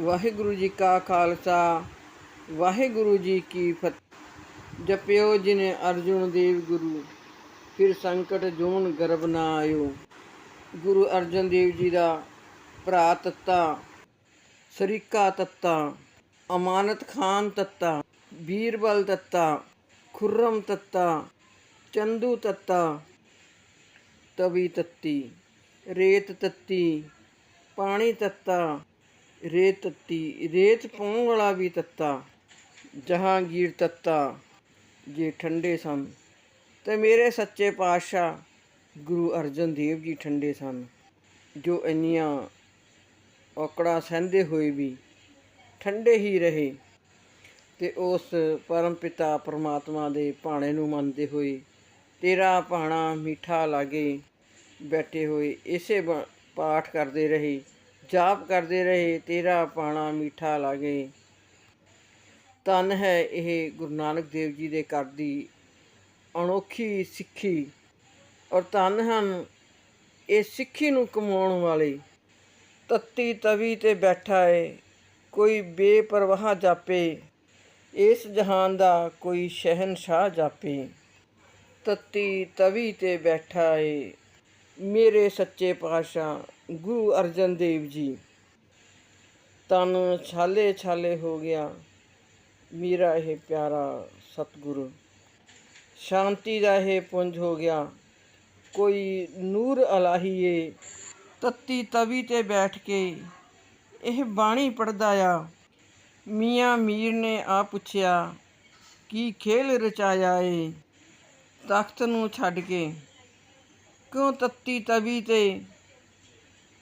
ਵਾਹਿਗੁਰੂ ਜੀ ਕਾ ਖਾਲਸਾ, ਵਾਹਿਗੁਰੂ ਜੀ ਕੀ ਫਤਿਹ। ਜਪਿਓ ਜਿਨੇ ਅਰਜੁਨ ਦੇਵ ਗੁਰੂ, ਫਿਰ ਸੰਕਟ ਜੋਨ ਗਰਭ ਨਾ ਆਇਓ। ਗੁਰੂ ਅਰਜਨ ਦੇਵ ਜੀ ਦਾ ਭਰਾ ਤੱਤਾ, ਸਰੀਕਾ ਤੱਤਾ, ਅਮਾਨਤ ਖਾਨ ਤੱਤਾ, ਬੀਰਬਲ ਤੱਤਾ, ਖੁਰਮ ਤੱਤਾ, ਚੰਦੂ ਤੱਤਾ, ਤਵੀ ਤੱਤੀ, ਰੇਤ ਤੱਤੀ, ਪਾਣੀ ਤੱਤਾ ਰੇਤ ਤੱਤੀ, ਰੇਤ ਪਾਉਣ ਵਾਲਾ ਵੀ ਤੱਤਾ ਜਹਾਂਗੀਰ ਤੱਤਾ, ਜੇ ਠੰਡੇ ਸਨ। ਤੇ ਮੇਰੇ ਸੱਚੇ ਪਾਤਸ਼ਾਹ ਗੁਰੂ ਅਰਜਨ ਦੇਵ ਜੀ ਠੰਡੇ ਸਨ, ਜੋ ਇੰਨੀਆਂ ਔਕੜਾਂ ਸਹਿੰਦੇ ਹੋਏ ਵੀ ਠੰਡੇ ਹੀ ਰਹੇ ਤੇ ਉਸ ਪਰਮ ਪਿਤਾ ਪਰਮਾਤਮਾ ਦੇ ਭਾਣੇ ਨੂੰ ਮੰਨਦੇ ਹੋਏ, ਤੇਰਾ ਭਾਣਾ ਮਿੱਠਾ ਲਾਗੇ ਬੈਠੇ ਹੋਏ, ਇਸੇ ਬ- ਪਾਠ ਕਰਦੇ ਰਹੇ। ਜਾਪ ਕਰਦੇ ਰਹੇ, ਤੇਰਾ ਪਾਣਾ ਮਿੱਠਾ ਲਾਗੇ। ਤਨ ਹੈ ਇਹ ਗੁਰੂ ਨਾਨਕ ਦੇਵ ਜੀ ਦੇ ਘਰ ਦੀ ਅਨੋਖੀ ਸਿੱਖੀ। ਔਰ ਧੰਨ ਹਨ ਇਹ ਸਿੱਖੀ ਨੂੰ ਕਮਾਉਣ ਵਾਲੇ। ਤੱਤੀ ਤਵੀ ਤੇ ਬੈਠਾ ਏ, ਕੋਈ ਬੇਪਰਵਾਹ ਜਾਪੇ। ਇਸ ਜਹਾਨ ਦਾ ਕੋਈ ਸ਼ਹਿਨशाह ਜਾਪੇ। ਤੱਤੀ ਤਵੀ ਤੇ ਬੈਠਾ ਏ, ਮੇਰੇ ਸੱਚੇ ਪਾਤਸ਼ਾਹ ਗੁਰੂ ਅਰਜਨ ਦੇਵ ਜੀ। ਤਨ ਛਾਲੇ ਛਾਲੇ ਹੋ ਗਿਆ। ਮੇਰਾ ਇਹ ਪਿਆਰਾ ਸਤਿਗੁਰੂ। ਸ਼ਾਂਤੀ ਦਾ ਇਹ ਪੁੰਜ ਹੋ ਗਿਆ। ਕੋਈ ਨੂਰ ਅਲਾਹੀਏ। ਤੱਤੀ ਤਵੀ ਤੇ ਬੈਠ ਕੇ ਇਹ ਬਾਣੀ ਪੜਦਾ ਆ। ਮੀਆਂ ਮੀਰ ਨੇ ਆ ਪੁੱਛਿਆ, ਕੀ ਖੇਲ ਰਚਾਇਆ ਏ? ਤਖਤ ਨੂੰ ਛੱਡ ਕੇ। ਕਿਉਂ ਤੱਤੀ ਤਵੀ ਤੇ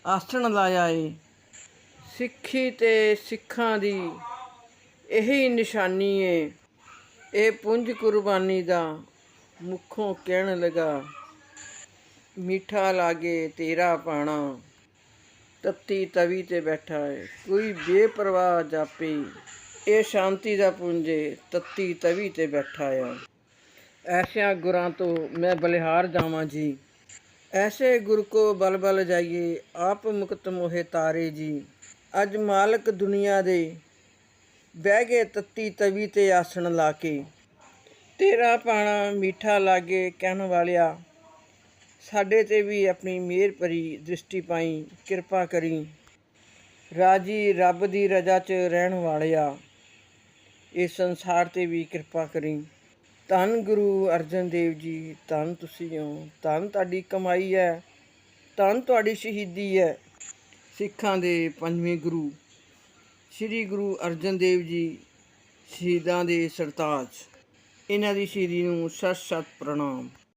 ਆਸਣ ਲਾਇਆ ਏ। ਸਿੱਖੀ ਤੇ ਸਿੱਖਾਂ ਦੀ ਇਹੀ ਨਿਸ਼ਾਨੀ ਏ। ਇਹ ਪੁੰਜ ਕੁਰਬਾਨੀ ਦਾ ਮੁੱਖੋਂ ਕਹਿਣ ਲਗਾ, ਮਿੱਠਾ ਲਾਗੇ ਤੇਰਾ ਪਾਣਾ, ਤੱਤੀ ਤਵੀ ਤੇ ਬੈਠਾ ਏ। ਕੋਈ ਬੇਪਰਵਾਹ ਜਾਪੇ, ਇਹ ਸ਼ਾਂਤੀ ਦਾ ਪੁੰਜੇ ਤੱਤੀ ਤਵੀ ਤੇ ਬੈਠਾ ਆ। ਐਸਿਆਂ ਗੁਰਾਂ ਤੋਂ ਮੈਂ ਬਲਿਹਾਰ ਜਾਵਾਂ ਜੀ। ਐਸੇ ਗੁਰ ਕੋ ਬਲ ਬਲ ਜਾਈਏ, ਆਪ ਮੁਕਤ ਮੋਹਿ ਤਾਰੇ ਜੀ। ਅੱਜ ਮਾਲਕ ਦੁਨੀਆ ਦੇ ਬਹਿ ਗਏ ਤੱਤੀ ਤਵੀ ਤੇ ਆਸਣ ਲਾ ਕੇ। ਤੇਰਾ ਪਾਣਾ ਮਿੱਠਾ ਲਾਗੇ ਕਹਿਣ ਵਾਲਿਆ, ਸਾਡੇ ਤੇ ਵੀ ਆਪਣੀ ਮਿਹਰ ਭਰੀ ਦ੍ਰਿਸ਼ਟੀ ਪਾਈ, ਕਿਰਪਾ ਕਰੀ। ਰਾਜੀ ਰੱਬ ਦੀ ਰਜ਼ਾ 'ਚ ਰਹਿਣ ਵਾਲਿਆ, ਇਸ ਸੰਸਾਰ ਤੇ ਵੀ ਕਿਰਪਾ ਕਰੀ। ਧੰਨ ਗੁਰੂ ਅਰਜਨ ਦੇਵ ਜੀ, ਧੰਨ ਤੁਸੀਂ ਹੋ। ਧੰਨ ਤੁਹਾਡੀ ਕਮਾਈ ਹੈ, ਧੰਨ ਤੁਹਾਡੀ ਸ਼ਹੀਦੀ ਹੈ। ਸਿੱਖਾਂ ਦੇ ਪੰਜਵੇਂ ਗੁਰੂ, ਸ੍ਰੀ ਗੁਰੂ ਅਰਜਨ ਦੇਵ ਜੀ, ਸ਼ਹੀਦਾਂ ਦੇ ਸਰਤਾਜ। ਇਹਨਾਂ ਦੀ ਸ਼ਹੀਦੀ ਨੂੰ ਸਤ ਸਤ ਪ੍ਰਣਾਮ।